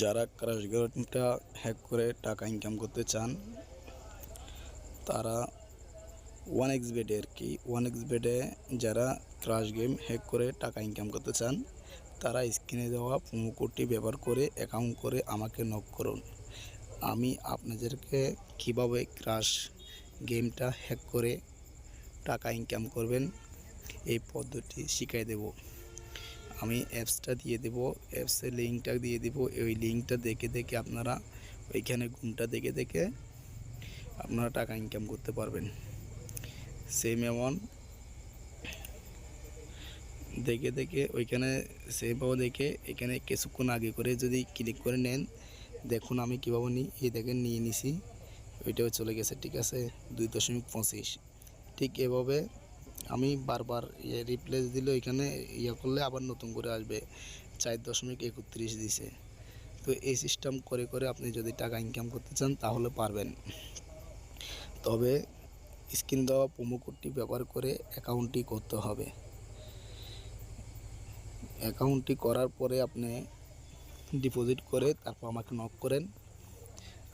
যারা ক্রাশ গেমটা হ্যাক করে টাকা ইনকাম করতে চান, তারা ওয়ান এক্স বেডে আর কি ওয়ান এক্স বেডে যারা ক্রাশ গেম হ্যাক করে টাকা ইনকাম করতে চান, তারা স্ক্রিনে দেওয়া কোডটি ব্যবহার করে অ্যাকাউন্ট করে আমাকে নক করুন। আমি আপনাদেরকে কীভাবে ক্রাশ গেমটা হ্যাক করে টাকা ইনকাম করবেন, এই পদ্ধতি শিখিয়ে দেব। আমি অ্যাপসটা দিয়ে দেব অ্যাপসের লিঙ্কটা দিয়ে দেব। ওই লিঙ্কটা দেখে দেখে আপনারা ওইখানে ঘুমটা দেখে দেখে আপনারা টাকা ইনকাম করতে পারবেন। সেম এমন দেখে দেখে ওইখানে সেভাবে দেখে এখানে কিছুক্ষণ আগে করে যদি ক্লিক করে নেন, দেখুন আমি কীভাবে নিই। এই দেখেন নিয়ে নিছি, ওইটাও চলে গেছে, ঠিক আছে? দুই দশমিক পঁচিশ। ঠিক এভাবে আমি বারবার ইয়ে রিপ্লেস দিলে ওইখানে ইয়ে করলে আবার নতুন করে আসবে। চার দশমিক একত্রিশ দিছে। তো এই সিস্টেম করে করে আপনি যদি টাকা ইনকাম করতে চান, তাহলে পারবেন। তবে স্ক্রিন দেওয়া প্রোমো কোডটি ব্যবহার করে অ্যাকাউন্টটি করতে হবে। অ্যাকাউন্টটি করার পরে আপনি ডিপোজিট করে তারপর আমাকে নক করেন।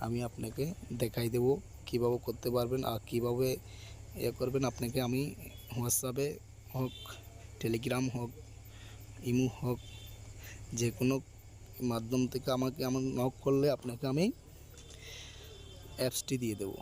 আমি আপনাকে দেখাই দেব কীভাবে করতে পারবেন আর কীভাবে ইয়ে করবেন। আপনাকে আমি হোয়াটসঅ্যাপে হোক, টেলিগ্রাম হোক, ইমু হোক, যে কোনো মাধ্যম থেকে আমাকে আমার নক করলে আপনাকে আমি অ্যাপসটি দিয়ে দেবো।